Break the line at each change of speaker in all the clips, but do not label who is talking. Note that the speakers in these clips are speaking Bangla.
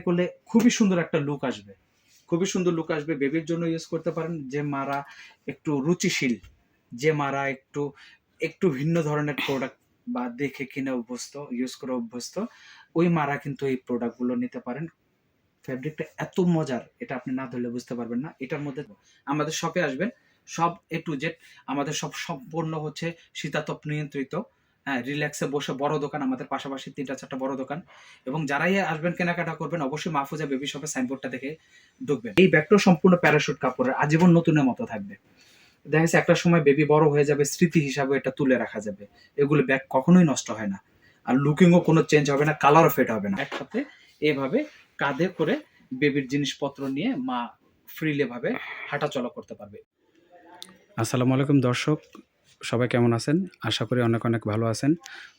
করলে খুবই সুন্দর একটা লুক আসবে। খুবই সুন্দর লুক আসবে। বেবির জন্য ইউজ করতে পারেন। যে মারা একটু রুচিশীল, যে মারা একটু একটু ভিন্ন ধরনের প্রোডাক্ট বা দেখে কিনে অভ্যস্ত ইউজ করে অভ্যস্ত, ওই মারা কিন্তু এই প্রোডাক্টগুলো নিতে পারেন। ফ্যাব্রিকটা এত মজার, এটা আপনি না ধরলে বুঝতে পারবেন না। এটার মধ্যে আমাদের শপে আসবেন। সব এ টু জেড আমাদের সব সম্পূর্ণ হচ্ছে শীতাতপ নিয়ন্ত্রিত। হ্যাঁ রিল্যাক্সে বসে বড় দোকান, আমাদের পাশাপাশি তিনটা চারটা বড় দোকান। এবং যারাই আসবেন কেনাকাটা করবেন, অবশ্যই মাহফুজা বেবি শপের সাইনবোর্ডটা দেখে ঢুকবেন। এই ব্যাগটাও সম্পূর্ণ প্যারাশুট কাপড়ের আজীবন নতুনের মতো থাকবে। দেখা যাচ্ছে একটা সময় বেবি বড় হয়ে যাবে, স্মৃতি হিসাবে এটা তুলে রাখা যাবে। এগুলো ব্যাগ কখনোই নষ্ট হয় না। আর লুকিংও কোনো চেঞ্জ হবে না কালারও ফেড হবে না। একসাথে এভাবে কাঁধে করে বেবির জিনিসপত্র নিয়ে মা ফ্রিলে ভাবে হাঁটা চলা করতে পারবে।
আসসালামু আলাইকুম দর্শক। সবাই কেমন আছেন? আশা করি অনেক অনেক ভালো আছেন।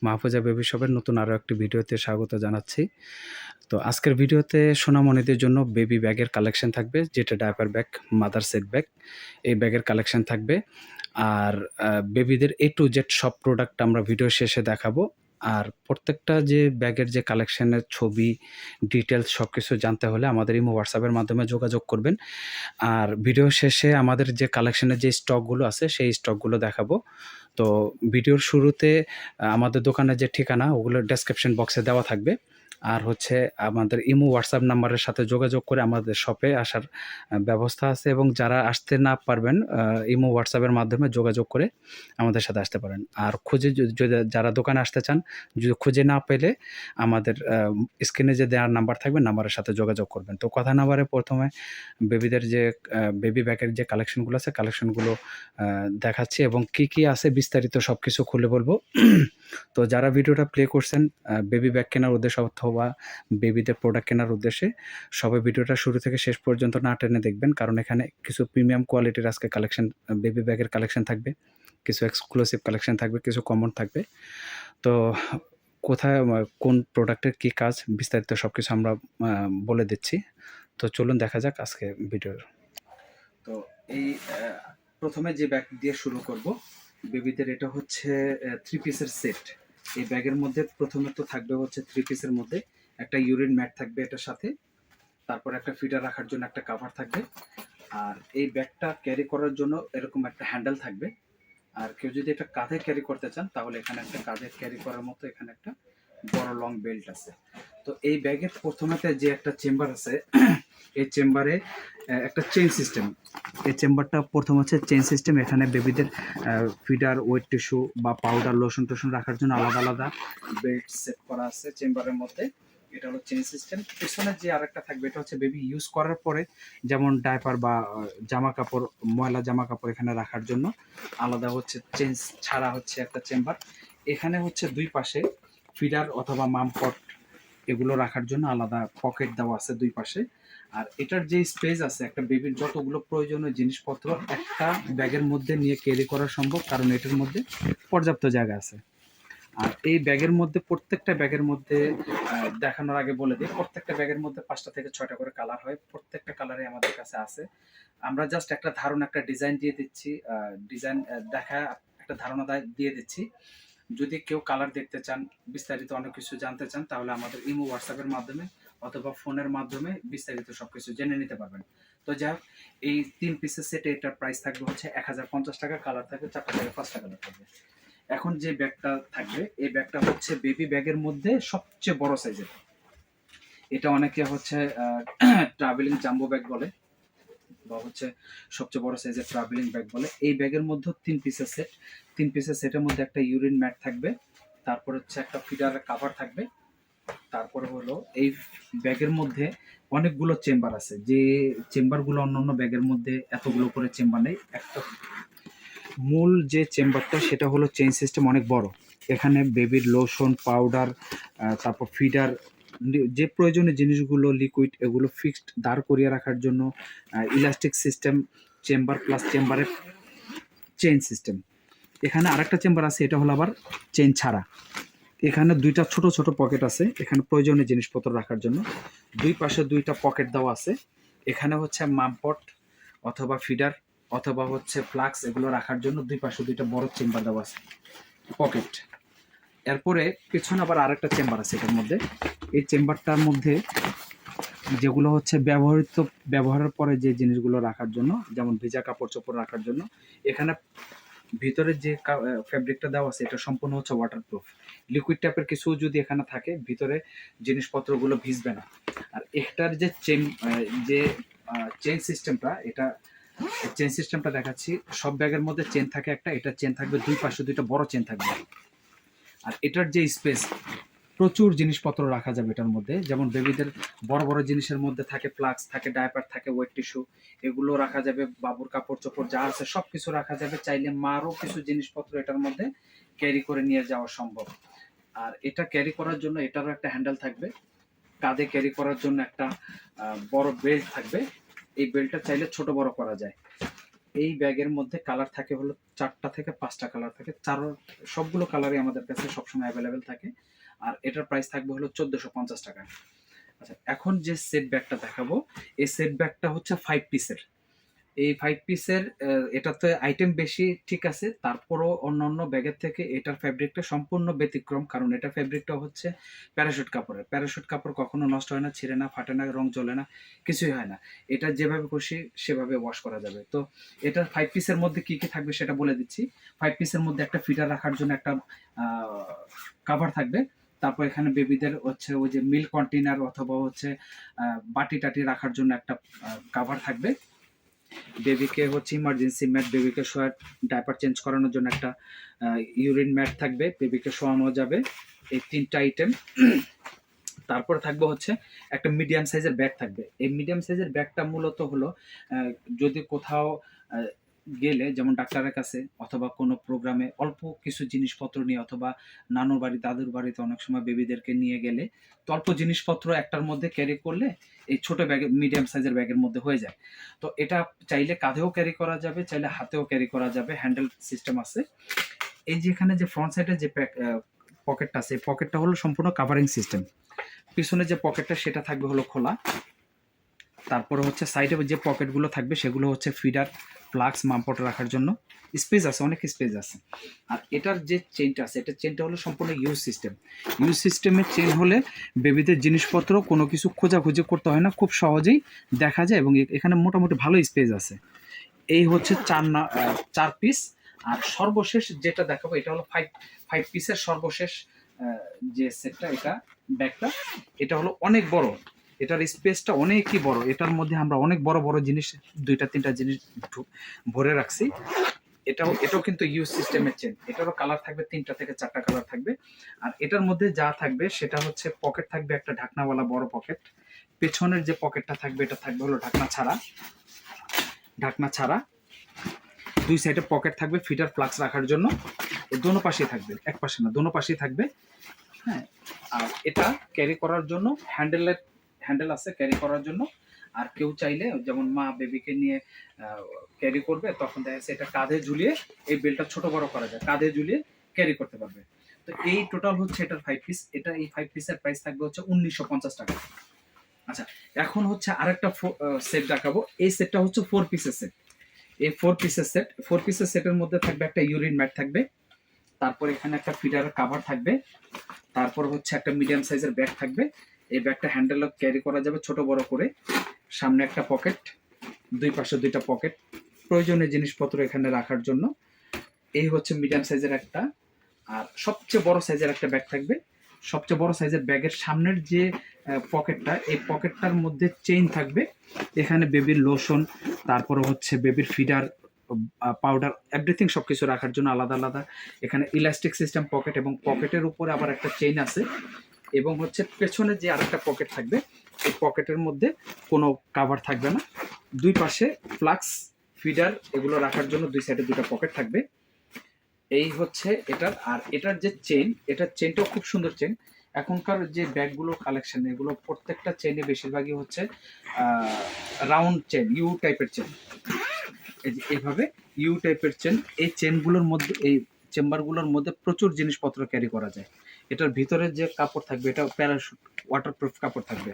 মাহফুজা বেবি শপের নতুন আরও একটি ভিডিওতে স্বাগত জানাচ্ছি। তো আজকের ভিডিওতে সোনামণিদের জন্য বেবি ব্যাগের কালেকশন থাকবে, যেটা diaper bag, mother set bag. এই ব্যাগের কালেকশন থাকবে। আর বেবিদের এ টু জেড সব প্রোডাক্ট আমরা ভিডিও শেষে দেখাবো। আর প্রত্যেকটা যে ব্যাগের যে কালেকশনের ছবি ডিটেলস সব কিছু জানতে হলে আমাদের ইমো হোয়াটসঅ্যাপের মাধ্যমে যোগাযোগ করবেন। আর ভিডিও শেষে আমাদের যে কালেকশনের যে স্টকগুলো আছে, সেই স্টকগুলো দেখাবো। তো ভিডিওর শুরুতে, আমাদের দোকানের যে ঠিকানা, ওগুলো ডেসক্রিপশন বক্সে দেওয়া থাকবে। আর হচ্ছে আমাদের ইমো হোয়াটসঅ্যাপ নাম্বারের সাথে যোগাযোগ করে আমাদের শপে আসার ব্যবস্থা আছে এবং যারা আসতে না পারবেন ইমো হোয়াটসঅ্যাপের মাধ্যমে যোগাযোগ করে আমাদের সাথে আসতে পারেন। আর খুঁজে যারা দোকানে আসতে চান যদি খুঁজে না পেলে আমাদের স্ক্রিনে যে দেওয়ার নাম্বার থাকবে, নাম্বারের সাথে যোগাযোগ করবেন। তো কথা নাম্বারে প্রথমে বেবিদের যে বেবি ব্যাগের যে কালেকশনগুলো আছে কালেকশনগুলো দেখাচ্ছি এবং কি কি আছে বিস্তারিত সব কিছু খুলে বলব। তো যারা ভিডিওটা প্লে করছেন বেবি ব্যাগ কেনার উদ্দেশ্যে অথবা বেবিদের প্রোডাক্ট কেনার উদ্দেশ্যে, সবাই ভিডিওটা শুরু থেকে শেষ পর্যন্ত না টেনে দেখবেন। কারণ এখানে কিছু প্রিমিয়াম কোয়ালিটির আজকে কালেকশন বেবি ব্যাগের কালেকশন থাকবে, কিছু এক্সক্লুসিভ কালেকশন থাকবে, কিছু কমন থাকবে। তো কোথায় কোন প্রোডাক্টের কি কাজ, বিস্তারিত সব কিছু আমরা বলে দিচ্ছি। তো চলুন দেখা যাক আজকে ভিডিওর।
তো এই প্রথমে যে ব্যাগ দিয়ে শুরু করব বেবিদের এটা হচ্ছে থ্রি পিসের সেট এই ব্যাগের মধ্যে প্রথমে তো থাকবে হচ্ছে থ্রি পিসের মধ্যে। একটা ইউরিন ম্যাট থাকবে এটার সাথে। তারপর একটা ফিটার রাখার জন্য একটা কাভার থাকবে। আর এই ব্যাগটা ক্যারি করার জন্য এরকম একটা হ্যান্ডেল থাকবে। আর কেউ যদি এটা কাঁধে ক্যারি করতে চান, তাহলে এখানে একটা কাঁধে ক্যারি করার মতো এখানে একটা বড় লং বেল্ট আছে। তো এই ব্যাগের প্রথমেতে যে একটা চেম্বার আছে এই চেম্বারে একটা চেন সিস্টেম এই চেম্বারটা প্রথম হচ্ছে চেন সিস্টেম এখানে বেবিদের ফিডার ওয়েট টিস্যু বা পাউডার লোশন টোশন রাখার জন্য আলাদা আলাদা বেল্ট সেট করা আছে চেম্বারের মধ্যে। এটা হলো চেন সিস্টেম পিছনে যে আরেকটা থাকবে, এটা হচ্ছে বেবি ইউজ করার পরে, যেমন ডাইপার বা জামা কাপড় ময়লা জামা কাপড় এখানে রাখার জন্য আলাদা হচ্ছে চেন ছাড়া হচ্ছে একটা চেম্বার। এখানে হচ্ছে দুই পাশে ফিডার অথবা মামপট এগুলো রাখার জন্য আলাদা পকেট দেওয়া আছে দুই পাশে। আর এটার যে স্পেস আছে, একটা বেবির যতগুলো প্রয়োজনীয় জিনিসপত্র একটা ব্যাগের মধ্যে নিয়ে ক্যারি করা সম্ভব, কারণ এটার মধ্যে পর্যাপ্ত জায়গা আছে। আর এই ব্যাগের মধ্যে, প্রত্যেকটা ব্যাগের মধ্যে দেখানোর আগে বলে দিই, প্রত্যেকটা ব্যাগের মধ্যে পাঁচটা থেকে ছয়টা করে কালার হয়, প্রত্যেকটা কালারে আমাদের কাছে আছে। আমরা জাস্ট একটা ধারণা, একটা ডিজাইন দিয়ে দিচ্ছি ডিজাইন দেখা, একটা ধারণা দিয়ে দিচ্ছি। যদি কেউ কালার দেখতে চান, বিস্তারিত অনেক কিছু জানতে চান, তাহলে আমাদের ইমো হোয়াটসঅ্যাপের মাধ্যমে অথবা ফোনের মাধ্যমে বিস্তারিত সবকিছু জেনে নিতে পারবেন। তো যাই হোক, এই তিন পিসের সেটে এটার প্রাইস থাকবে হচ্ছে এক হাজার পঞ্চাশ টাকা কালার থাকবে চারটা থেকে পাঁচটা কালার থাকবে। এখন যে ব্যাগটা থাকবে এই ব্যাগটা হচ্ছে বেবি ব্যাগের মধ্যে সবচেয়ে বড় সাইজের এটা অনেকে হচ্ছে ট্রাভেলিং জাম্বো ব্যাগ বলে বা হচ্ছে সবচেয়ে বড় সাইজের ট্রাভেলিং ব্যাগ বলে। এই ব্যাগের মধ্যে তিন পিসের সেট তিন পিসের সেটের মধ্যে একটা ইউরিন ম্যাট থাকবে তারপর হচ্ছে একটা ফিডার কাভার থাকবে তারপরে হলো এই ব্যাগের মধ্যে অনেকগুলো চেম্বার আছে। যে চেম্বারগুলো অন্যান্য ব্যাগের মধ্যে এতগুলো করে চেম্বার নেই। একটা মূল যে চেম্বারটা, সেটা হলো চেইন সিস্টেম অনেক বড়। এখানে বেবির লোশন, পাউডার তারপর ফিডার, যে প্রয়োজনীয় জিনিসগুলো লিকুইড এগুলো ফিক্সড দাঁড় করিয়ে রাখার জন্য ইলাস্টিক সিস্টেম চেম্বার প্লাস চেম্বারের চেইন সিস্টেম এখানে আরেকটা চেম্বার আছে, এটা হলো আবার চেন ছাড়া। এখানে দুইটা ছোট ছোট পকেট আছে। এখানে প্রয়োজনীয় জিনিসপত্র রাখার জন্য। দুই পাশে দুইটা পকেট দেওয়া আছে। এখানে হচ্ছে মামপট অথবা ফিডার অথবা হচ্ছে ফ্লাক্স এগুলো রাখার জন্য দুই পাশে দুইটা বড় চেম্বার দেওয়া আছে। পকেট। এরপরে পেছনে আবার আরেকটা চেম্বার আছে এটার মধ্যে। এই চেম্বারটার মধ্যে যেগুলো হচ্ছে ব্যবহৃত, ব্যবহারের পরে যে জিনিসগুলো রাখার জন্য, যেমন ভিজা কাপড় চোপড় রাখার জন্য, এখানে ভিতরে যে ফ্যাব্রিকটা দেওয়া আছে, এটা সম্পূর্ণ হচ্ছে ওয়াটারপ্রুফ লিকুইড টাইপের কিছু যদি এখানে থাকে, ভিতরে জিনিসপত্রগুলো ভিজবে না। আর এটার যে চেন যে চেন সিস্টেমটা এটা চেন সিস্টেমটা দেখাচ্ছি, সব ব্যাগের মধ্যে চেন থাকে একটা, এটা চেন থাকবে দুই পাশে দুইটা বড় চেন থাকবে। আর এটার যে স্পেস প্রচুর জিনিসপত্র রাখা যাবে এটার মধ্যে, যেমন বেবিদের বড় বড় জিনিসের মধ্যে থাকে ফ্লাক্স থাকে ডায়াপার থাকে ওয়েট টিস্যু এগুলো রাখা যাবে, বাবুর কাপড় চোপড় যা আছে সব কিছু রাখা যাবে, চাইলে মারও কিছু জিনিসপত্র এটার মধ্যে ক্যারি করে নিয়ে যাওয়া সম্ভব। আর এটা ক্যারি করার জন্য এটারও একটা হ্যান্ডেল থাকবে। কাঁধে ক্যারি করার জন্য একটা বড় বেল্ট থাকবে। এই বেল্টটা চাইলে ছোট বড় করা যায়। এই ব্যাগের মধ্যে কালার থাকে হলো চারটা থেকে পাঁচটা কালার থাকে। চার, সবগুলো কালারই আমাদের কাছে সবসময় অ্যাভেলেবেল থাকে। আর এটার প্রাইস থাকবে হলো চোদ্দোশো পঞ্চাশ টাকা। আচ্ছা এখন যে সেট ব্যাগটা দেখাবো, এই সেট ব্যাগটা হচ্ছে ফাইভ পিসের এই ফাইভ পিসের এটাতে আইটেম বেশি ঠিক আছে, তারপরও অন্য অন্য ব্যাগের থেকে এটার ফ্যাব্রিকটা সম্পূর্ণ ব্যতিক্রম, কারণ এটা ফ্যাব্রিকটা হচ্ছে প্যারাশুট কাপড়ের। প্যারাশুট কাপড় কখনো নষ্ট হয় না, ছিঁড়ে না, ফাটে না, রং জ্বলে না, কিছুই হয় না। এটা যেভাবে খুশি সেভাবে ওয়াশ করা যাবে। তো এটার ফাইভ পিসের মধ্যে কি কি থাকবে সেটা বলে দিচ্ছি। ফাইভ পিসের মধ্যে একটা ফিটার রাখার জন্য একটা কাভার থাকবে। তারপর এখানে বেবিদের হচ্ছে ওই যে মিল কন্টেনার অথবা হচ্ছে বাটি টাটি রাখার জন্য একটা কাভার থাকবে। বেবিকে হচ্ছে ইমার্জেন্সি ম্যাট বেবিকে শোয়ার ডাইপার চেঞ্জ করানোর জন্য একটা ইউরিন ম্যাট থাকবে বেবিকে শোয়ানো যাবে, এই তিনটা আইটেম তারপর থাকবে হচ্ছে একটা মিডিয়াম সাইজের ব্যাগ থাকবে। এই মিডিয়াম সাইজের ব্যাগটা মূলত হলো যদি কোথাও গেলে, যেমন ডাক্তারের কাছে অথবা কোনো প্রোগ্রামে অল্প কিছু জিনিসপত্র নিয়ে অথবা নানুর বাড়ি, দাদুর বাড়িতে অনেক সময় বেবিদেরকে নিয়ে গেলে তো অল্প জিনিসপত্র একটার মধ্যে ক্যারি করলে এই ছোট ব্যাগে মিডিয়াম সাইজের ব্যাগের মধ্যে হয়ে যায়। তো এটা চাইলে কাঁধেও ক্যারি করা যাবে, চাইলে হাতেও ক্যারি করা যাবে হ্যান্ডেল সিস্টেম আছে। এই যে এখানে যে ফ্রন্ট সাইডে যে পকেটটা আছে পকেটটা হলো সম্পূর্ণ কাভারিং সিস্টেম পিছনে যে পকেটটা সেটা থাকবে হলো খোলা। তারপরে হচ্ছে সাইডে যে পকেটগুলো থাকবে, সেগুলো হচ্ছে ফিডার ফ্লাক্স মামপট রাখার জন্য স্পেস আছে, অনেক স্পেস আছে। আর এটার যে চেনটা আছে এটার চেনটা হলো সম্পূর্ণ ইউজ সিস্টেম ইউজ সিস্টেমের চেন হলে বেবিদের জিনিসপত্র কোনো কিছু খোঁজাখুঁজি করতে হয় না, খুব সহজেই দেখা যায় এবং এখানে মোটামুটি ভালো স্পেস আছে। এই হচ্ছে চার না চার পিস আর সর্বশেষ যেটা দেখাবো, এটা হলো ফাইভ ফাইভ পিসের সর্বশেষ যে সেটটা এটা ব্যাগটা এটা হলো অনেক বড়। এটার স্পেসটা অনেকই বড়। এটার মধ্যে আমরা অনেক বড় বড় জিনিস, দুইটা, তিনটা জিনিস ভরে রাখছি। এটাও এটাও কিন্তু ইউজ সিস্টেমের চেন এটারও কালার থাকবে, তিনটা থেকে চারটা কালার থাকবে। আর এটার মধ্যে যা থাকবে, সেটা হচ্ছে পকেট থাকবে একটা ঢাকনাওয়ালা বড় পকেট পেছনের যে পকেটটা থাকবে, এটা থাকবে হলো ঢাকনা ছাড়া। ঢাকনা ছাড়া। দুই সাইডে পকেট থাকবে ফিটার ফ্লাক্স রাখার জন্য। দোনো পাশেই থাকবে, এক পাশে না, দোনো পাশেই থাকবে। হ্যাঁ আর এটা ক্যারি করার জন্য হ্যান্ডেলের হ্যান্ডেল আছে ক্যারি করার জন্য। আর কেউ চাইলে যেমন মা বেবিকে নিয়ে ক্যারি করবে, তখন দেখা যাচ্ছে এটা কাঁধে ঝুলিয়ে এই বেলটা ছোট বড় করা যায়। কাঁধে ঝুলিয়ে ক্যারি করতে পারবে। তো এই টোটাল হচ্ছে এটার ফাইভ পিস এটা এই ফাইভ পিসের প্রাইস থাকবে হচ্ছে উনিশশো পঞ্চাশ টাকা। আচ্ছা এখন হচ্ছে আরেকটা সেট দেখাবো। এই সেটটা হচ্ছে ফোর পিসের সেট এই ফোর পিসের সেট ফোর পিসের সেটের মধ্যে থাকবে একটা ইউরিন ম্যাট থাকবে। তারপর এখানে একটা ফিডার কাভার থাকবে। তারপর হচ্ছে একটা মিডিয়াম সাইজের ব্যাগ থাকবে। এই ব্যাগটা হ্যান্ডেল ক্যারি করা যাবে ছোট বড় করে। সামনে একটা পকেট দুই পাশে দুইটা পকেট প্রয়োজনীয় জিনিসপত্র এখানে রাখার জন্য। এই হচ্ছে মিডিয়াম সাইজের একটা। আর সবচেয়ে বড় সাইজের একটা ব্যাগ থাকবে। সবচেয়ে বড় সাইজের ব্যাগের সামনের যে পকেটটা এই পকেটটার মধ্যে চেইন থাকবে। এখানে বেবির লোশন তারপরে হচ্ছে বেবির ফিডার পাউডার এভরিথিং সব কিছু রাখার জন্য আলাদা আলাদা। এখানে ইলাস্টিক সিস্টেম পকেট এবং পকেটের উপরে আবার একটা চেইন আছে। এবং হচ্ছে পেছনে যে আরেকটা পকেট থাকবে, এই পকেটের মধ্যে কোনো কাভার থাকবে না। দুই পাশে ফ্লাক্স ফিডার এগুলো রাখার জন্য দুই সাইডে দুটো পকেট থাকবে। এই হচ্ছে এটার, আর এটার যে চেন এটার চেনটাও খুব সুন্দর চেন এখনকার যে ব্যাগগুলো কালেকশন এগুলো প্রত্যেকটা চেনে বেশিরভাগই হচ্ছে রাউন্ড চেন ইউ টাইপের চেন এভাবে ইউ টাইপের চেন এই চেনগুলোর মধ্যে, এই চেম্বারগুলোর মধ্যে প্রচুর জিনিসপত্র ক্যারি করা যায়। এটার ভিতরে যে কাপড় থাকবে, এটা প্যারাশুট ওয়াটারপ্রুফ কাপড় থাকবে।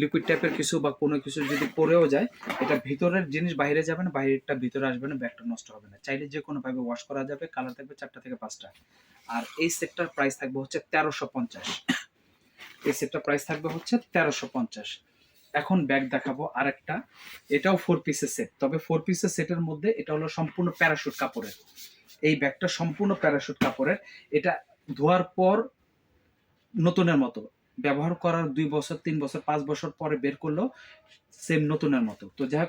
লিকুইড টাইপের কিছু বা কোনো কিছু যদি পরেও যায়, এটা ভিতরের জিনিস বাইরে যাবে না, বাইরেরটা ভিতরে আসবে না, ব্যাগটা নষ্ট হবে না। চাইলে যে কোনোভাবে ওয়াশ করা যাবে কালার থাকবে চারটা থেকে পাঁচটা। আর এই সেটটার প্রাইস থাকবে হচ্ছে তেরোশো পঞ্চাশ। এই সেটটার প্রাইস থাকবে হচ্ছে তেরোশো পঞ্চাশ। এখন ব্যাগ দেখাবো আরেকটা। এটাও ফোর পিসের সেট তবে ফোর পিসের সেটের মধ্যে এটা হলো সম্পূর্ণ প্যারাশুট কাপড়ের। এই ব্যাগটা সম্পূর্ণ প্যারাশুট কাপড়ের। এটা ধোয়ার পর নতুনের মতো। ব্যবহার করার দুই বছর, তিন বছর, পাঁচ বছর পরে বের করল সেম নতুনের মতো। তো যাই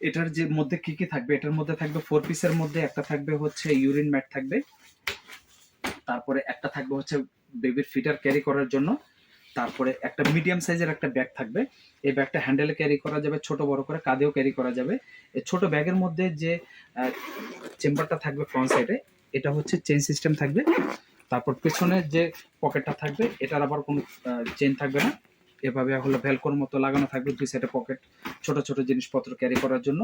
এটার যে মধ্যে কি কি থাকবে? এটার মধ্যে থাকবে ফোর পিসের মধ্যে, একটা থাকবে হচ্ছে ইউরিন ম্যাট থাকবে। তারপরে একটা থাকবে হচ্ছে বেবির ফিটার ক্যারি করার জন্য। তারপরে একটা মিডিয়াম সাইজের একটা ব্যাগ থাকবে। এই ব্যাগটা হ্যান্ডেলে ক্যারি করা যাবে, ছোট, বড় করে কাঁধেও ক্যারি করা যাবে। এই ছোট ব্যাগের মধ্যে যে চেম্বারটা থাকবে ফ্রন্ট সাইডে এটা হচ্ছে চেন সিস্টেম থাকবে। তারপর পেছনে যে পকেটটা থাকবে, এটার আবার কোনো চেন থাকবে না। এভাবে হলো ভ্যালকোর মতো লাগানো থাকবে দুই সাইডে পকেট ছোট ছোট জিনিসপত্র ক্যারি করার জন্য।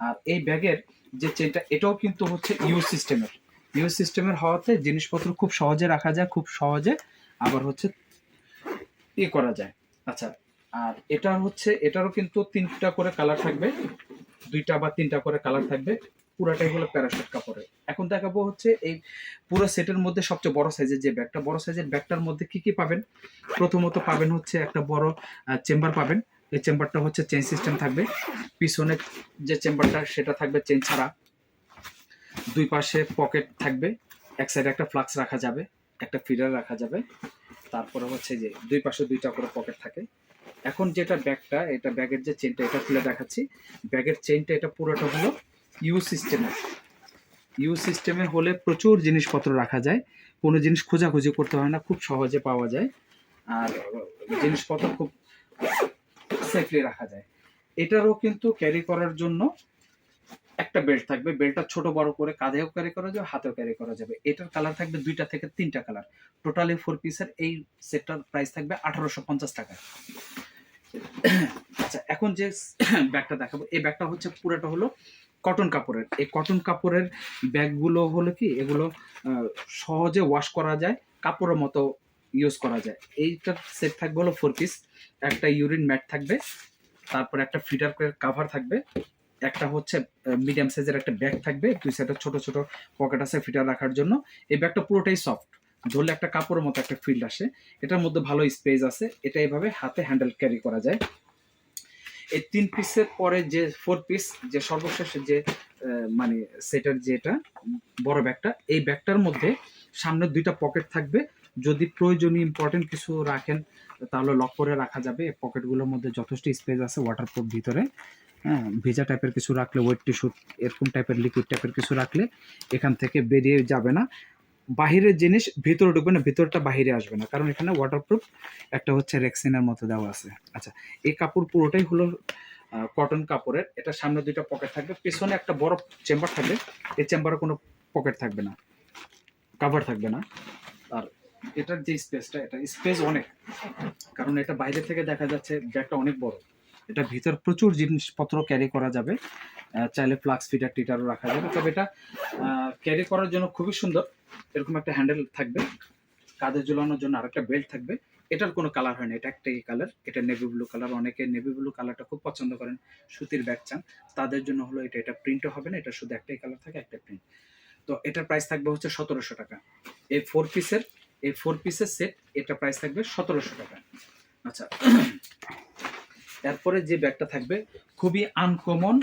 আর এই ব্যাগের যে চেনটা এটাও কিন্তু হচ্ছে ইউ সিস্টেমের ইউ সিস্টেমের হওয়াতে জিনিসপত্র খুব সহজে রাখা যায়, খুব সহজে আবার হচ্ছে ই করা যায়। আচ্ছা আর এটা হচ্ছে, এটারও কিন্তু তিনটা করে কালার থাকবে। দুইটা বা তিনটা করে কালার থাকবে। পুরাটাই হলো প্যারাশুট কাপড়ের। এখন দেখাবো হচ্ছে এই পুরো সেটের মধ্যে সবচেয়ে বড় সাইজের যে ব্যাগটা, বড় সাইজের ব্যাগটার মধ্যে কি কি পাবেন? প্রথমত পাবেন হচ্ছে একটা বড় চেম্বার পাবেন। এই চেম্বারটা হচ্ছে চেন সিস্টেম থাকবে। পিছনে যে চেম্বারটা সেটা থাকবে চেন ছাড়া। দুই পাশে পকেট থাকবে। এক সাইডে একটা ফ্লাক্স রাখা যাবে, একটা ফিডার রাখা যাবে। তারপরে হচ্ছে যে দুই পাশে দুইটা করে পকেট থাকে। এখন যেটা ব্যাগটা, এটা ব্যাগের যে চেনটা এটা খুলে দেখাচ্ছি। ব্যাগের চেনটা এটা পুরোটা হলো ইউ সিস্টেমে ইউ সিস্টেমে হলে প্রচুর জিনিসপত্র রাখা যায়। কোনো জিনিস খোঁজাখুঁজি করতে হয় না, খুব সহজে পাওয়া যায়। আর জিনিসপত্র খুব সেফলি রাখা যায়। এটারও কিন্তু ক্যারি করার জন্য একটা বেল্ট থাকবে। বেল্টটা ছোট, বড় করে কাঁধেও ক্যারি করা যাবে, হাতেও ক্যারি করা যাবে। এটার কালার থাকবে দুইটা থেকে তিনটা কালার টোটালি ফোর পিসের এই সেটটার প্রাইস থাকবে আঠারোশো পঞ্চাশ টাকা আচ্ছা এখন যে ব্যাগটা দেখাবো। এই ব্যাগটা হচ্ছে, পুরোটা হলো কটন কাপড়ের। এই কটন কাপড়ের ব্যাগগুলো হলো কি, এগুলো সহজে ওয়াশ করা যায়, কাপড়ের মতো ইউজ করা যায়। এইটার সেট থাকবে হলো ফোর পিস একটা ইউরিন ম্যাট থাকবে, তারপর একটা ফিটার কাভার থাকবে, একটা হচ্ছে মিডিয়াম সাইজের একটা ব্যাগ থাকবে, দুই সাইডে ছোট ছোট পকেট আছে ফিটার রাখার জন্য। এই ব্যাগটা পুরোটাই সফট ধরলে একটা কাপড়ের মতো একটা ফিল্ড আসে। এটার মধ্যে ভালো স্পেস আছে, এটা এভাবে হাতে হ্যান্ডেল ক্যারি করা যায়। এই তিন পিসের পরে যে ফোর পিস যে সর্বশেষ যে মানে সেটার যেটা বড় ব্যাগটা, এই ব্যাগটার মধ্যে সামনে দুইটা পকেট থাকবে। যদি প্রয়োজনীয় ইম্পর্টেন্ট কিছু রাখেন, তাহলে লক করে রাখা যাবে। এই পকেটগুলোর মধ্যে যথেষ্ট স্পেস আছে ওয়াটারপ্রুফ ভিতরে। হ্যাঁ ভেজা টাইপের কিছু রাখলে ওয়েট টিস্যু এরকম টাইপের লিকুইড টাইপের কিছু রাখলে এখান থেকে বেরিয়ে যাবে না। বাহিরের জিনিস ভিতরে ঢুকবে না, ভিতরটা বাহিরে আসবে না। কারণ এখানে ওয়াটারপ্রুফ একটা হচ্ছে রেক্সিনের মতো দেওয়া আছে। আচ্ছা এই কাপড় পুরোটাই হলো কটন কাপড়ের। এটা সামনে দুইটা পকেট থাকবে। পেছনে একটা বড় চেম্বার থাকবে। এই চেম্বারে কোনো পকেট থাকবে না। কাভার থাকবে না। আর এটার যে স্পেসটা এটা স্পেস অনেক। কারণ এটা বাইরে থেকে দেখা যাচ্ছে, ব্যাগটা অনেক বড়। এটা ভিতর প্রচুর জিনিসপত্র ক্যারি করা যাবে। চাইলে ফ্লাক্স ফিটার টিটারও রাখা যাবে। তবে এটা ক্যারি করার জন্য খুবই সুন্দর। এরকম একটা হ্যান্ডেল থাকবে। কাঁধে ঝুলানোর জন্য আরেকটা বেল্ট থাকবে। এটার কোনো কালার হয় না এটা একটাই কালার এটা নেভি ব্লু কালার অনেকে নেভি ব্লু কালারটা খুব পছন্দ করেন। সুতির ব্যাগ চান। তাদের জন্য হলো এটা। এটা প্রিন্টও হবে না। এটা শুধু একটাই কালার থাকে, একটা প্রিন্ট তো এটার প্রাইস থাকবে হচ্ছে সতেরোশো টাকা। এই ফোর পিসের এই ফোর পিসের সেট এটা প্রাইস থাকবে সতেরোশো টাকা। আচ্ছা। তারপরে যে ব্যাগটা থাকবে, খুবই আনকমন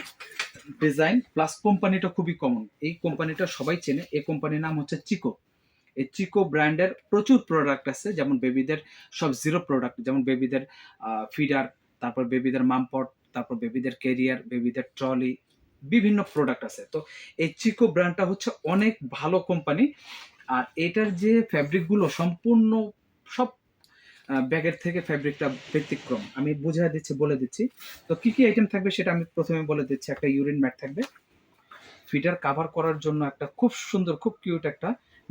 ডিজাইন প্লাস কোম্পানিটা খুবই কমন এই কোম্পানিটা সবাই চেনে। এই কোম্পানির নাম হচ্ছে চিকো এই চিকো ব্র্যান্ডের প্রচুর প্রোডাক্ট আছে, যেমন বেবিদের সব জিরো প্রোডাক্ট যেমন বেবিদের ফিডার তারপর বেবিদের মামপট তারপর বেবিদের ক্যারিয়ার বেবিদের ট্রলি বিভিন্ন প্রোডাক্ট আছে। তো এই চিকো ব্র্যান্ডটা হচ্ছে অনেক ভালো কোম্পানি আর এটার যে ফ্যাব্রিকগুলো সম্পূর্ণ সব ব্যাগের থেকে ফ্যাব্রিকটা ব্যতিক্রম। আমি বুঝিয়ে দিচ্ছি, বলে দিচ্ছি। তো কি কি আইটেম থাকবে সেটা আমি প্রথমে বলে দিচ্ছি। একটা ইউরিন ম্যাট থাকবে। ফিডার কাভার করার জন্য একটা খুব সুন্দর, খুব কিউট একটা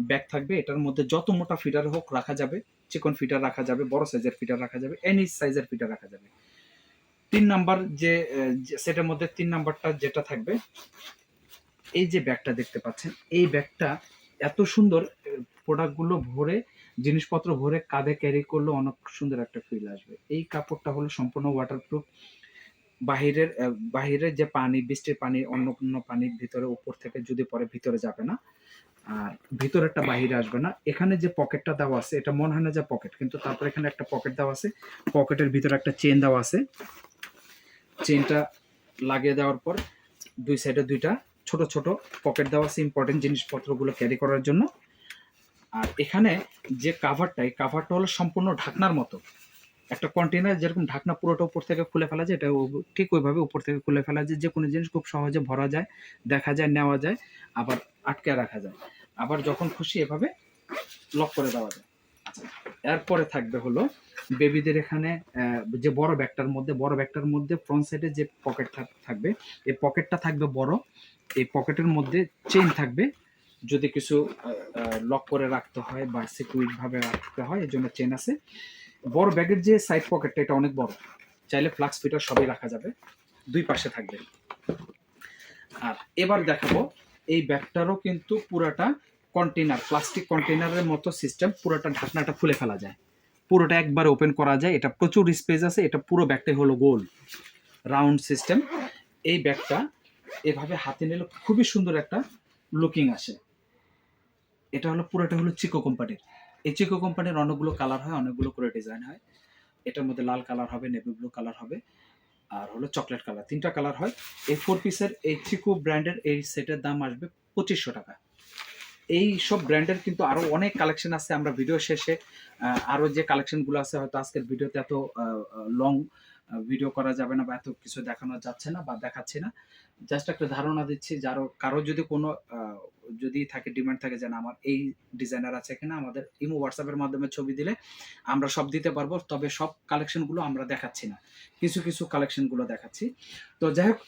ব্যাগ থাকবে। এটার মধ্যে যত মোটা ফিডার হোক রাখা যাবে। চিকন ফিডার রাখা যাবে, বড় সাইজের ফিডার রাখা যাবে এনি সাইজের ফিডার রাখা যাবে। তিন নাম্বার যে সেটার মধ্যে তিন নাম্বারটা যেটা থাকবে, এই যে ব্যাগটা দেখতে পাচ্ছেন, এই ব্যাগটা এত সুন্দর প্রোডাক্টগুলো ভরে জিনিসপত্র ভরে কাঁধে ক্যারি করলে অনেক সুন্দর একটা ফিল আসবে। এই কাপড়টা হলো সম্পূর্ণ ওয়াটারপ্রুফ বাহিরের বাহিরের যে পানি, বৃষ্টির পানি, অন্য অন্য পানির ভিতরে, উপর থেকে যদি পরে ভিতরে যাবে না, আর ভিতরেরটা বাহিরে আসবে না। এখানে যে পকেটটা দেওয়া আছে, এটা মনে হয় না যে পকেট কিন্তু তারপর এখানে একটা পকেট দেওয়া আছে। পকেটের ভিতরে একটা চেন দেওয়া আছে। চেনটা লাগিয়ে দেওয়ার পর দুই সাইডে দুইটা ছোট ছোট পকেট দেওয়া আছে ইম্পর্টেন্ট জিনিসপত্রগুলো ক্যারি করার জন্য। আর এখানে যে কাভারটা এই কাভারটা হলো সম্পূর্ণ ঢাকনার মতো। একটা কন্টেনার যেরকম ঢাকনা পুরোটা উপর থেকে খুলে ফেলা যায়, এটা ঠিক ওইভাবে উপর থেকে খুলে ফেলা যায়। যে কোনো জিনিস খুব সহজে ভরা যায়, দেখা যায়, নেওয়া যায়, আবার আটকে রাখা যায়। আবার যখন খুশি এভাবে লক করে দেওয়া যায়। আচ্ছা এরপরে থাকবে হলো বেবিদের এখানে যে বড় ব্যাগটার মধ্যে, বড় ব্যাগটার মধ্যে ফ্রন্ট সাইডে যে পকেট থাকবে, এই পকেটটা থাকবে বড়, এই পকেটের মধ্যে চেইন থাকবে যদি কিছু লক করে রাখতে হয় বা সিকিউরিট ভাবে রাখতে হয় এর জন্য চেন আছে। বড় ব্যাগের যে সাইড পকেটটা এটা অনেক বড়। চাইলে ফ্লাক্স ফিটার সবই রাখা যাবে। দুই পাশে থাকবে। আর এবার দেখাবো, এই ব্যাগটারও কিন্তু পুরাটা কন্টেনার প্লাস্টিক কন্টেনারের মতো সিস্টেম পুরোটা ঢাকনাটা খুলে ফেলা যায়। পুরোটা একবার ওপেন করা যায়। এটা প্রচুর স্পেস আছে। এটা পুরো ব্যাগটাই হলো গোল রাউন্ড সিস্টেম এই ব্যাগটা এভাবে হাতে নিলে খুবই সুন্দর একটা লুকিং আসে। এটা হলো পুরোটা হলো চিকো কোম্পানির। এই চিকো কোম্পানির অনেকগুলো কালার হয়, অনেকগুলো করে ডিজাইন হয়। এটার মধ্যে লাল কালার হবে নেভি ব্লু কালার হবে, আর হলো চকলেট কালার তিনটা কালার হয়। এই ফোর পিসের এই চিকো ব্র্যান্ডের এই সেটের দাম আসবে পঁচিশশো টাকা। এই সব ব্র্যান্ডের কিন্তু আরও অনেক কালেকশন আছে। আমরা ভিডিও শেষে আরও যে কালেকশনগুলো আছে, হয়তো আজকের ভিডিওতে এত লং ভিডিও করা যাবে না বা এত কিছু দেখানো যাচ্ছে না বা দেখাচ্ছি না। জাস্ট একটা ধারণা দিচ্ছি যারো কারও যদি কোনো যদি থাকে ডিমান্ড থাকে যে না, আমার এই ডিজাইনার আছে কিনা, আমাদের ইমো হোয়াটসঅ্যাপের মাধ্যমে ছবি দিলে আমরা সব দিতে পারব, তবে সব কালেকশনগুলো আমরা দেখাচ্ছি না। কিছু কিছু কালেকশনগুলো দেখাচ্ছি। তো যাই হোক,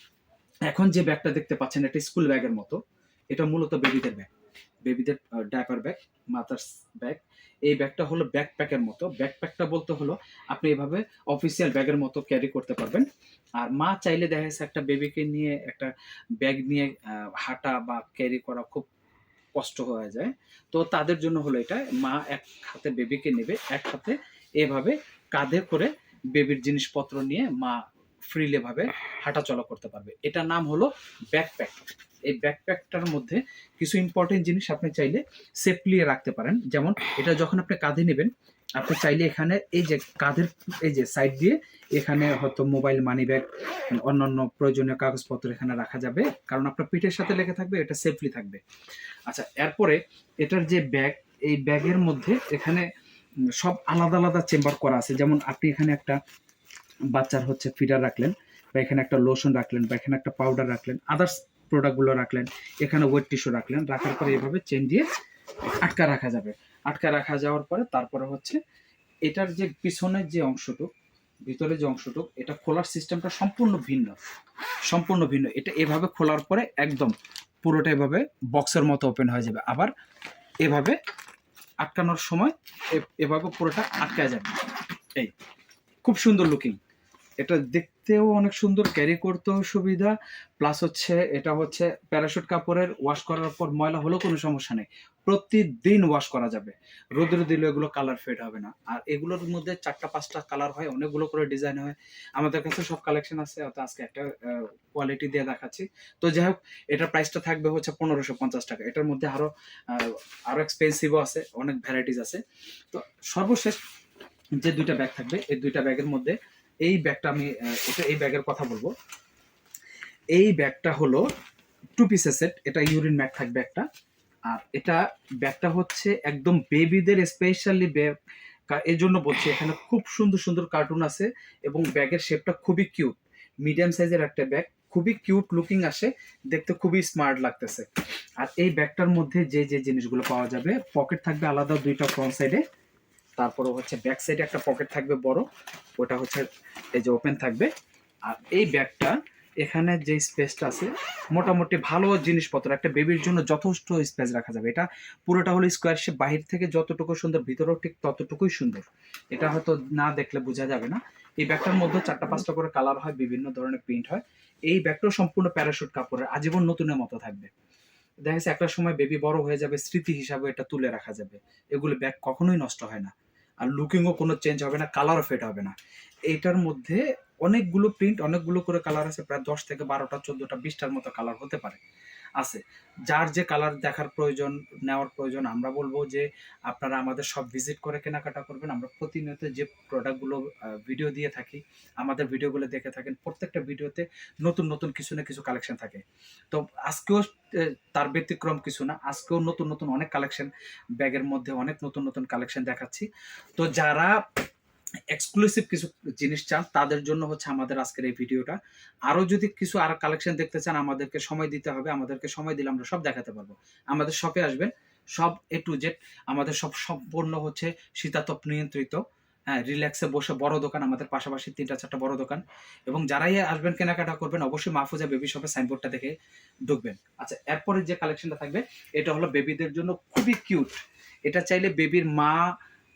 এখন যে ব্যাগটা দেখতে পাচ্ছেন এটা স্কুল ব্যাগের মতো, এটা মূলত বেবিদের ব্যাগ বেবিদের ডাইপার ব্যাগ মাথার্স ব্যাগ এই ব্যাগটা হলো ব্যাকপ্যাকের মতো। ব্যাকপ্যাকটা বলতে হলো, আপনি এভাবে অফিসিয়াল ব্যাগের মতো ক্যারি করতে পারবেন। আর মা চাইলে দেখা যাচ্ছে একটা বেবিকে নিয়ে একটা ব্যাগ নিয়ে হাঁটা বা ক্যারি করা খুব কষ্ট হয়ে যায়। তো তাদের জন্য হলো এটা। মা এক হাতে বেবিকে নেবে, এক হাতে এভাবে কাঁধে করে বেবির জিনিসপত্র নিয়ে মা ফ্রিলে ভাবে হাঁটাচলা করতে পারবে। এটার নাম হলো ব্যাকপ্যাক এই ব্যাকপ্যাকটার মধ্যে কিছু ইম্পর্টেন্ট জিনিস আপনি চাইলে সেফলি রাখতে পারেন। যেমন এটা যখন আপনি কাঁধে নেবেন, আপনি চাইলে এখানে এই যে কাঁধের, এই যে সাইড দিয়ে এখানে হয়তো মোবাইল মানি ব্যাগ অন্যান্য প্রয়োজনীয় কাগজপত্র এখানে রাখা যাবে। কারণ আপনার পিঠের সাথে লেগে থাকবে, এটা সেফলি থাকবে। আচ্ছা এরপরে এটার যে ব্যাগ এই ব্যাগের মধ্যে এখানে সব আলাদা আলাদা চেম্বার করা আছে। যেমন আপনি এখানে একটা বাচ্চার হচ্ছে ফিডার রাখলেন, বা এখানে একটা লোশন রাখলেন, বা এখানে একটা পাউডার রাখলেন। আদার্স প্রোডাক্টগুলো রাখলেন, এখানে ওয়েট টিস্যু রাখলেন, রাখার পরে এভাবে চেন দিয়ে আটকা রাখা যাবে। আটকা রাখা যাওয়ার পরে তারপরে হচ্ছে এটার যে পিছনের যে অংশটুক ভিতরে যে অংশটুক, এটা খোলার সিস্টেমটা সম্পূর্ণ ভিন্ন সম্পূর্ণ ভিন্ন। এটা এভাবে খোলার পরে একদম পুরোটা এভাবে বক্সের মতো ওপেন হয়ে যাবে। আবার এভাবে আটকানোর সময় এভাবে পুরোটা আটকা যাবে। এই, খুব সুন্দর লুকিং এটা দেখতেও অনেক সুন্দর ক্যারি করতেও সুবিধা। প্লাস হচ্ছে এটা হচ্ছে প্যারাশুট কাপড়ের ওয়াশ করার পর ময়লা হলেও কোনো সমস্যা নেই। প্রতিদিন ওয়াশ করা যাবে। রোদ্রে দিলে এগুলো কালার ফেড হবে না। আর এগুলোর মধ্যে চারটা পাঁচটা কালার হয় অনেকগুলো করে ডিজাইন হয়। আমাদের কাছে সব কালেকশন আছে অত আজকে একটা কোয়ালিটি দিয়ে দেখাচ্ছি। তো যাই হোক এটার প্রাইসটা থাকবে হচ্ছে পনেরোশো পঞ্চাশ টাকা। এটার মধ্যে আরও আহ, আরও এক্সপেন্সিভও আছে অনেক ভ্যারাইটিস আছে। তো সর্বশেষ যে দুইটা ব্যাগ থাকবে এই দুইটা ব্যাগের মধ্যে এই ব্যাগটা আমি এটা এই ব্যাগের কথা বলব। এই ব্যাগটা হলো টু পিসের সেট এটা ইউরিন ব্যাগ থাকবে একটা। আর এটা ব্যাগটা হচ্ছে একদম বেবিদের স্পেশালি ব্যাগ এই জন্য বলছি, এখানে খুব সুন্দর সুন্দর কার্টুন আছে এবং ব্যাগের শেপটা খুবই কিউট মিডিয়াম সাইজের একটা ব্যাগ খুবই কিউট লুকিং আসে, দেখতে খুবই স্মার্ট লাগতেছে। আর এই ব্যাগটার মধ্যে যে যে জিনিসগুলো পাওয়া যাবে পকেট থাকবে আলাদা দুইটা ফ্রন্ট সাইডে তারপরে হচ্ছে ব্যাক সাইডে একটা পকেট থাকবে বড়, ওটা হচ্ছে এই যে ওপেন থাকবে। আর এই ব্যাগটা এখানে যে স্পেসটা আছে, মোটামুটি ভালো জিনিসপত্র, একটা বেবির জন্য যথেষ্ট স্পেস রাখা যাবে। এটা পুরোটা হলো স্কোয়ার শেপ বাহির থেকে যতটুকু সুন্দর, ভিতরেও ঠিক ততটুকুই সুন্দর। এটা হয়তো না দেখলে বোঝা যাবে না। এই ব্যাগটার মধ্যে চারটা পাঁচটা করে কালার হয়, বিভিন্ন ধরনের প্রিন্ট হয়। এই ব্যাগটাও সম্পূর্ণ প্যারাশুট কাপড়ের, আজীবন নতুনের মতো থাকবে। দেখা যাচ্ছে একটা সময় বেবি বড় হয়ে যাবে, স্মৃতি হিসাবে এটা তুলে রাখা যাবে। এগুলো ব্যাগ কখনোই নষ্ট হয় না। আর লুকিংও কোনো চেঞ্জ হবে না কালারও ফেড হবে না। এটার মধ্যে অনেকগুলো প্রিন্ট অনেকগুলো করে কালার আছে, প্রায় দশ থেকে বারোটা, চোদ্দটা, বিশটার মতো কালার হতে পারে। আছে। যার যে কালার দেখার প্রয়োজন, নেওয়ার প্রয়োজন, আমরা বলব যে আপনারা আমাদের সব ভিজিট করে কেনাকাটা করবেন। আমরা প্রতিনিয়ত যে প্রোডাক্টগুলো ভিডিও দিয়ে থাকি, আমাদের ভিডিওগুলো দেখে থাকেন, প্রত্যেকটা ভিডিওতে নতুন নতুন কিছু না কিছু কালেকশন থাকে। তো আজকেও তার ব্যতিক্রম কিছু না, আজকেও নতুন নতুন অনেক কালেকশন ব্যাগের মধ্যে অনেক নতুন নতুন কালেকশন দেখাচ্ছি। তো যারা এক্সক্লুসিভ কিছু জিনিস চান, তাদের জন্য হচ্ছে আমাদের আজকের এই ভিডিওটা। আরও যদি কিছু আর কালেকশন দেখতে চান, আমাদেরকে সময় দিতে হবে, আমাদেরকে সময় দিলে আমরা সব দেখাতে পারব। আমাদের শপে আসবেন, সব এ টু জেড আমাদের সব সম্পূর্ণ হচ্ছে শীতাতপ নিয়ন্ত্রিত। হ্যাঁ রিল্যাক্সে বসে বড় দোকান, আমাদের পাশাপাশি তিনটা চারটা বড় দোকান। এবং যারাই আসবেন কেনাকাটা করবেন, অবশ্যই মাহফুজা বেবি শপে সাইনবোর্ডটা দেখে ঢুকবেন। আচ্ছা এরপরে যে কালেকশনটা থাকবে, এটা হলো বেবিদের জন্য খুবই কিউট এটা চাইলে বেবির মা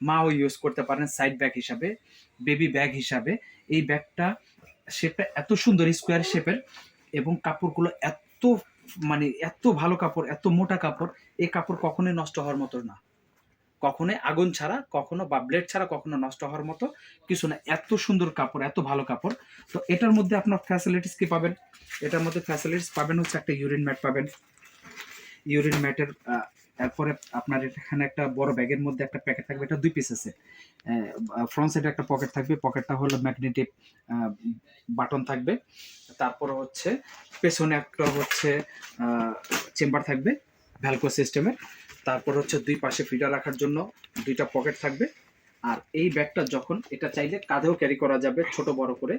মাও ইউজ করতে পারেন সাইড ব্যাগ হিসাবে বেবি ব্যাগ হিসাবে। এই ব্যাগটা শেপে এত সুন্দর স্কোয়ার শেপের এবং কাপড়গুলো এত মানে এত ভালো কাপড়, এত মোটা কাপড় এই কাপড় কখনোই নষ্ট হওয়ার মতো না। কখনোই আগুন ছাড়া, কখনো বা ব্লেড ছাড়া কখনো নষ্ট হওয়ার মতো কিছু না। এত সুন্দর কাপড়, এত ভালো কাপড়। তো এটার মধ্যে আপনার ফ্যাসিলিটিস কি পাবেন? এটার মধ্যে ফ্যাসিলিটিস পাবেন হচ্ছে একটা ইউরিন ম্যাট পাবেন। ইউরিন ম্যাটের তারপরে আপনার এখানে একটা বড় ব্যাগের মধ্যে একটা প্যাকেট থাকবে, এটা দুই পিস আছে। ফ্রন্ট সাইডে একটা পকেট থাকবে পকেটটা হলো ম্যাগনেটিক বাটন থাকবে। তারপরে হচ্ছে পেছনে একটা হচ্ছে চেম্বার থাকবে ভ্যালকো সিস্টেমের তারপর হচ্ছে দুই পাশে ফিডার রাখার জন্য দুইটা পকেট থাকবে। আর এই ব্যাগটা যখন এটা চাইলে কাঁধেও ক্যারি করা যাবে, ছোট, বড় করে।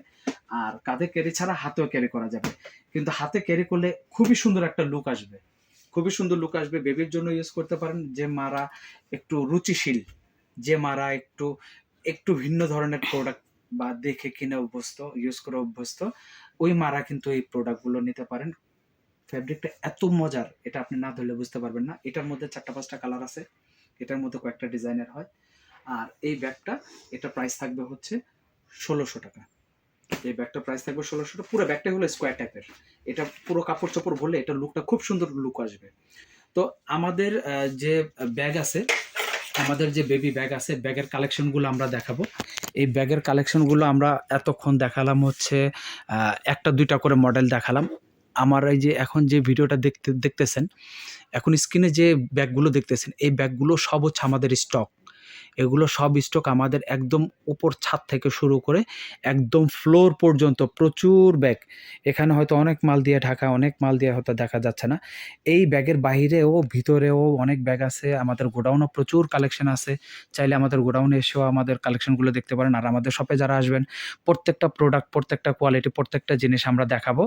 আর কাঁধে ক্যারি ছাড়া হাতেও ক্যারি করা যাবে। কিন্তু হাতে ক্যারি করলে খুবই সুন্দর একটা লুক আসবে। খুবই সুন্দর লুক আসবে। বেবির জন্য ইউজ করতে পারেন। যে মারা একটু রুচিশীল, যে মারা একটু একটু ভিন্ন ধরনের প্রোডাক্ট বা দেখে কিনে অভ্যস্ত ইউজ করে অভ্যস্ত, ওই মারা কিন্তু এই প্রোডাক্টগুলো নিতে পারেন। ফ্যাব্রিকটা এত মজার, এটা আপনি না ধরলে বুঝতে পারবেন না। এটার মধ্যে চারটা পাঁচটা কালার আছে। এটার মধ্যে কয়েকটা ডিজাইনের হয়। আর এই ব্যাগটা এটা প্রাইস থাকবে হচ্ছে ষোলোশো টাকা। এই ব্যাগটা প্রাইস থাকবে ষোলোশো। পুরো ব্যাগটা হলো স্কোয়ার টাইপের এটা পুরো কাপড় চোপড় ভরলে এটা লুকটা খুব সুন্দর লুক আসবে। তো আমাদের যে ব্যাগ আছে, আমাদের যে বেবি ব্যাগ আছে, ব্যাগের কালেকশনগুলো আমরা দেখাবো। এই ব্যাগের কালেকশনগুলো আমরা এতক্ষণ দেখালাম হচ্ছে একটা, দুইটা করে মডেল দেখালাম। আমার এই যে এখন যে ভিডিওটা দেখতে, দেখতেছেন, এখন স্ক্রিনে যে ব্যাগগুলো দেখতেছেন, এই ব্যাগগুলো সব হচ্ছে আমাদের স্টক এগুলো সব স্টক আমাদের একদম উপর ছাদ থেকে শুরু করে একদম ফ্লোর পর্যন্ত প্রচুর ব্যাগ এখানে হয়তো অনেক মাল দিয়ে ঢাকা, অনেক মাল দিয়ে হয়তো দেখা যাচ্ছে না। এই ব্যাগের বাইরেও, ভিতরেও অনেক ব্যাগ আছে, আমাদের গোডাউনও প্রচুর কালেকশন আছে। চাইলে আমাদের গোডাউনে এসেও আমাদের কালেকশনগুলো দেখতে পারেন। আর আমাদের শপে যারা আসবেন, প্রত্যেকটা প্রোডাক্ট প্রত্যেকটা কোয়ালিটি প্রত্যেকটা জিনিস আমরা দেখাবো।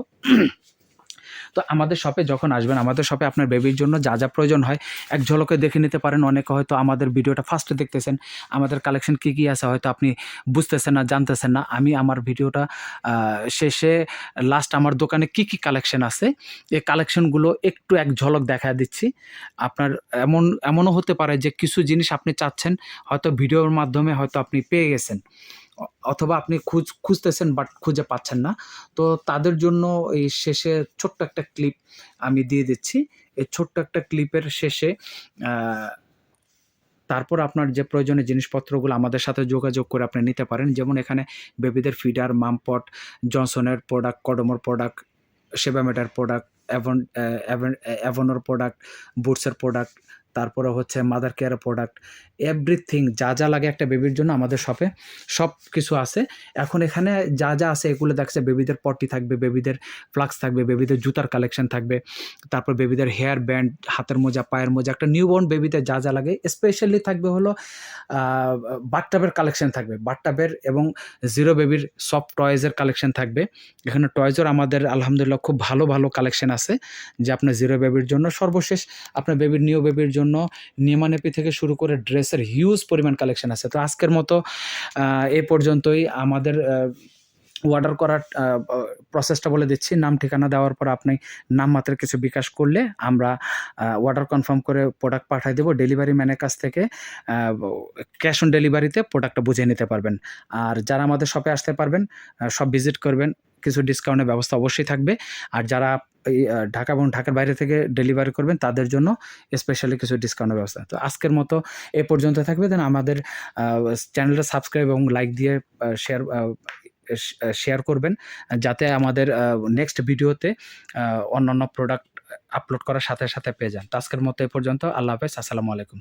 তো আমাদের শপে যখন আসবেন, আমাদের শপে আপনার বেবির জন্য যা যা প্রয়োজন হয়, এক ঝলকে দেখে নিতে পারেন। অনেকে হয়তো আমাদের ভিডিওটা ফার্স্টে দেখতেছেন, আমাদের কালেকশন কী কী আছে হয়তো আপনি বুঝতেছেন না, জানতেছেন না। আমি আমার ভিডিওটা শেষে লাস্ট আমার দোকানে কি কি কালেকশন আছে, এই কালেকশনগুলো একটু এক ঝলক দেখা দিচ্ছি। আপনার এমন, এমনও হতে পারে যে কিছু জিনিস আপনি চাচ্ছেন, হয়তো ভিডিওর মাধ্যমে হয়তো আপনি পেয়ে গেছেন। অথবা আপনি খুঁজ, খুঁজতেছেন বাট খুঁজে পাচ্ছেন না। তো তাদের জন্য এই শেষে ছোট্ট একটা ক্লিপ আমি দিয়ে দিচ্ছি। এই ছোট্ট একটা ক্লিপের শেষে তারপর আপনার যে প্রয়োজনীয় জিনিসপত্রগুলো আমাদের সাথে যোগাযোগ করে আপনি নিতে পারেন। যেমন এখানে বেবিদের ফিডার মামপট জনসনের প্রোডাক্ট কডমোর প্রোডাক্ট সেবামেটার প্রোডাক্ট অ্যাভন অ্যাভনোর প্রোডাক্ট বুটসের প্রোডাক্ট তারপরে হচ্ছে মাদার কেয়ার প্রোডাক্ট এভরিথিং যা যা লাগে একটা বেবির জন্য আমাদের শপে সব কিছু আছে। এখন এখানে যা যা আছে, এগুলো দেখছে বেবিদের পট্টি থাকবে বেবিদের ফ্লাক্স থাকবে বেবিদের জুতার কালেকশন থাকবে, তারপর বেবিদের হেয়ার ব্যান্ড হাতের মোজা, পায়ের মোজা, একটা নিউবর্ন বেবিদের যা যা লাগে স্পেশালি থাকবে হলো বাটটাবের কালেকশন থাকবে। বাটটাবের এবং জিরো বেবির সফট টয়েজের কালেকশন থাকবে। এখানে টয়েজের আমাদের আলহামদুলিল্লাহ খুব ভালো ভালো কালেকশন আছে, যে আপনার জিরো বেবির জন্য সর্বশেষ, আপনার বেবির নিউ বেবির জন্য নিয়মানেপি থেকে শুরু করে ড্রেসের হিউজ পরিমাণ কালেকশন আছে। তো আজকের মতো এ পর্যন্তই। আমাদের অর্ডার করার প্রসেসটা বলে দিচ্ছি। নাম, ঠিকানা দেওয়ার পর আপনি নাম মাত্র কিছু বিকাশ করলে আমরা অর্ডার কনফার্ম করে প্রোডাক্ট পাঠিয়ে দেবো। ডেলিভারি ম্যানের কাছ থেকে ক্যাশ অন ডেলিভারিতে প্রোডাক্টটা বুঝে নিতে পারবেন। আর যারা আমাদের শপে আসতে পারবেন সব ভিজিট করবেন কিছু ডিসকাউন্টের ব্যবস্থা অবশ্যই থাকবে। আর যারা ঢাকা এবং ঢাকার বাইরে থেকে ডেলিভারি করবেন, তাদের জন্য স্পেশালি কিছু ডিসকাউন্টের ব্যবস্থা। তো আজকের মতো এ পর্যন্ত থাকবে। দেন আমাদের চ্যানেলটা সাবস্ক্রাইব এবং লাইক দিয়ে শেয়ার শেয়ার করবেন। যাতে আমাদের নেক্সট ভিডিওতে অন্যান্য প্রোডাক্ট
আপলোড করার সাথে সাথে পেয়ে যান। তো আজকের মতো এ পর্যন্ত। আল্লাহ হাফেজ। আসসালামু আলাইকুম।